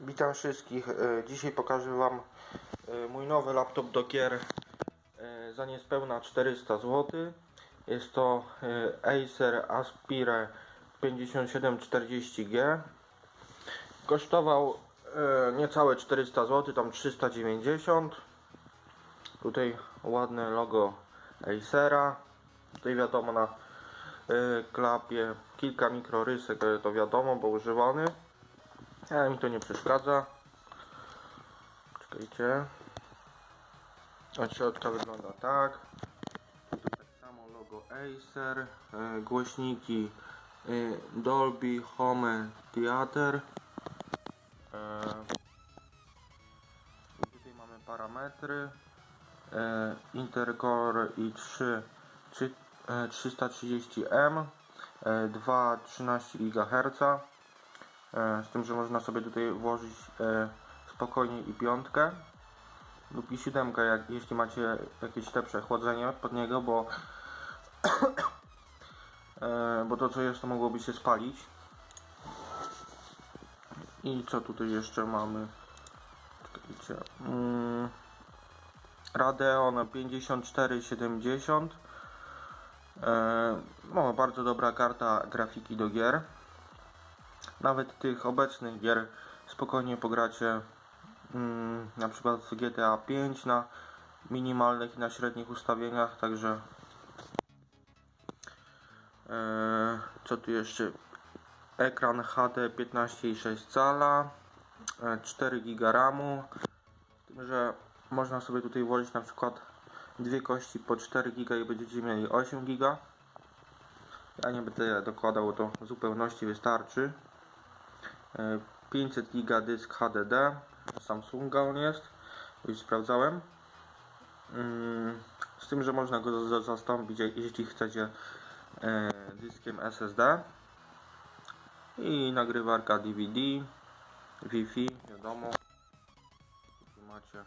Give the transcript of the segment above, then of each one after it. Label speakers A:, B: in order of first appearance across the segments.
A: Witam wszystkich. E, Dzisiaj pokażę Wam e, mój nowy laptop do gier e, za niespełna 400 zł. Jest to Acer Aspire 5740G. Kosztował niecałe 400 zł, tam 390. Tutaj ładne logo Acera. Tutaj wiadomo na klapie kilka mikrorysek, to wiadomo, bo używany. Ale mi to nie przeszkadza. Czekajcie. Od środka wygląda tak. Tu tak samo logo Acer. e, Głośniki e, Dolby Home Theater. E, Tutaj mamy parametry. Intercore i3 trzy- e, 330M. e, 2,13 GHz. E, Z tym, że można sobie tutaj włożyć e, spokojnie i piątkę lub i siódemkę, jak, jeśli macie jakieś lepsze chłodzenie pod niego, bo, e, bo to co jest to mogłoby się spalić. I co tutaj jeszcze mamy? Czekajcie. Mm, Radeon 5470 e, no, bardzo dobra karta grafiki do gier nawet tych obecnych gier spokojnie pogracie mm, na przykład GTA 5 na minimalnych i na średnich ustawieniach także e, co tu jeszcze ekran HD 15,6 cala e, 4 GB RAMu tym, że można sobie tutaj włożyć na przykład dwie kości po 4 GB i będziecie mieli 8 GB ja nie będę dokładał, to w zupełności wystarczy. E, 500 giga dysk HDD. Samsunga on jest. Już sprawdzałem. Mm, Z tym, że można go za- zastąpić, jeśli chcecie, e, dyskiem SSD. I nagrywarka DVD, Wi-Fi, wiadomo. Tu macie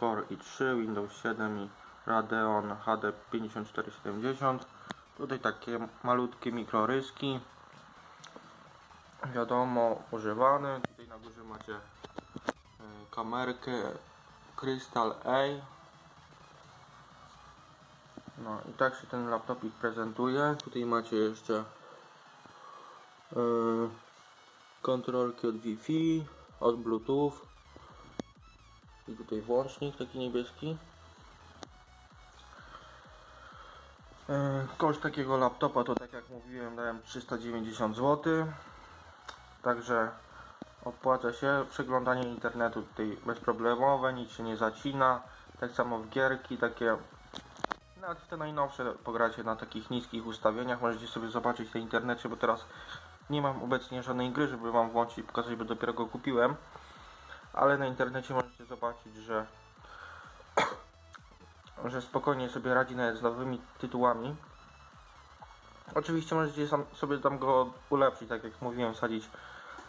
A: Core i3, Windows 7 i Radeon HD 5470. Tutaj takie malutkie mikroryski. Wiadomo, używane. Tutaj na górze macie e, kamerkę Crystal A. No i tak się ten laptopik prezentuje. Tutaj macie jeszcze e, kontrolki od Wi-Fi, od Bluetooth. I tutaj włącznik taki niebieski. E, Koszt takiego laptopa to tak jak mówiłem dałem 390 zł. Także opłaca się przeglądanie internetu tutaj bezproblemowe, nic się nie zacina. Tak samo w gierki takie nawet w te najnowsze pogracie na takich niskich ustawieniach. Możecie sobie zobaczyć na internecie, bo teraz nie mam obecnie żadnej gry, żeby wam włączyć i pokazać, bo dopiero go kupiłem. Ale na internecie możecie zobaczyć, że że spokojnie sobie radzi nawet z nowymi tytułami. Oczywiście możecie sobie tam go ulepszyć, tak jak mówiłem, wsadzić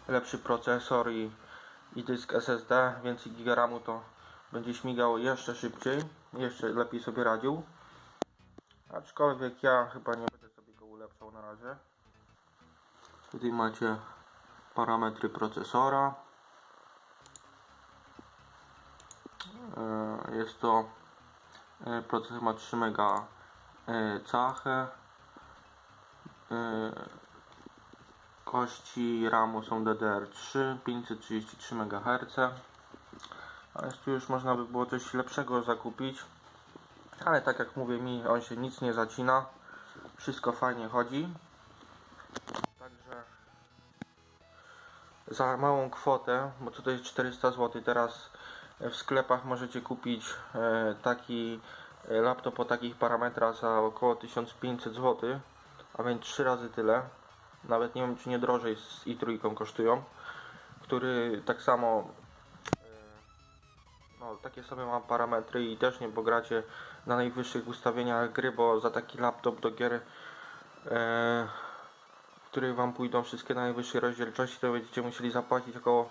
A: lepszy procesor i, i dysk SSD, więcej gigaramu to będzie śmigało jeszcze szybciej, jeszcze lepiej sobie radził. Aczkolwiek ja chyba nie będę sobie go ulepszał na razie. Tutaj macie parametry procesora. E, Jest to e, procesor ma 3 mega e, cachę. E, Kości RAMu są DDR3 533 MHz. Ale tu już można by było coś lepszego zakupić. Ale tak jak mówię mi, on się nic nie zacina. Wszystko fajnie chodzi. Także za małą kwotę, bo tutaj jest 400 zł, teraz w sklepach możecie kupić e, taki laptop o takich parametrach za około 1500 zł, a więc 3 razy tyle. Nawet nie wiem czy nie drożej z i3 kosztują, który tak samo e, no, takie sobie ma parametry i też nie pogracie na najwyższych ustawieniach gry, bo za taki laptop do gier, e, w których wam pójdą wszystkie najwyższe rozdzielczości, to będziecie musieli zapłacić około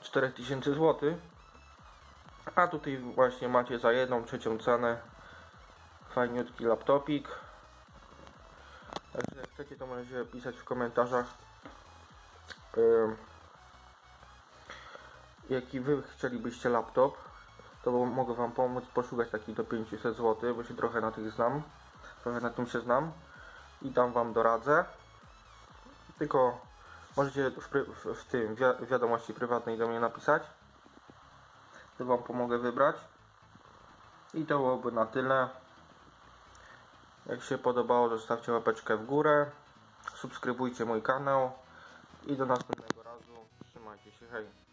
A: 4000 zł. A tutaj właśnie macie za jedną trzecią cenę fajniutki laptopik. Także jak chcecie to możecie pisać w komentarzach. Ym, jaki wy chcielibyście laptop, to mogę wam pomóc poszukać taki do 500 zł, bo się trochę na tych znam, trochę na tym się znam i tam wam doradzę. Tylko możecie w, w, w tym wi- wiadomości prywatnej do mnie napisać. To wam pomogę wybrać. I to byłoby na tyle. Jak się podobało, zostawcie łapeczkę w górę. Subskrybujcie mój kanał. I do następnego razu. Trzymajcie się. Hej.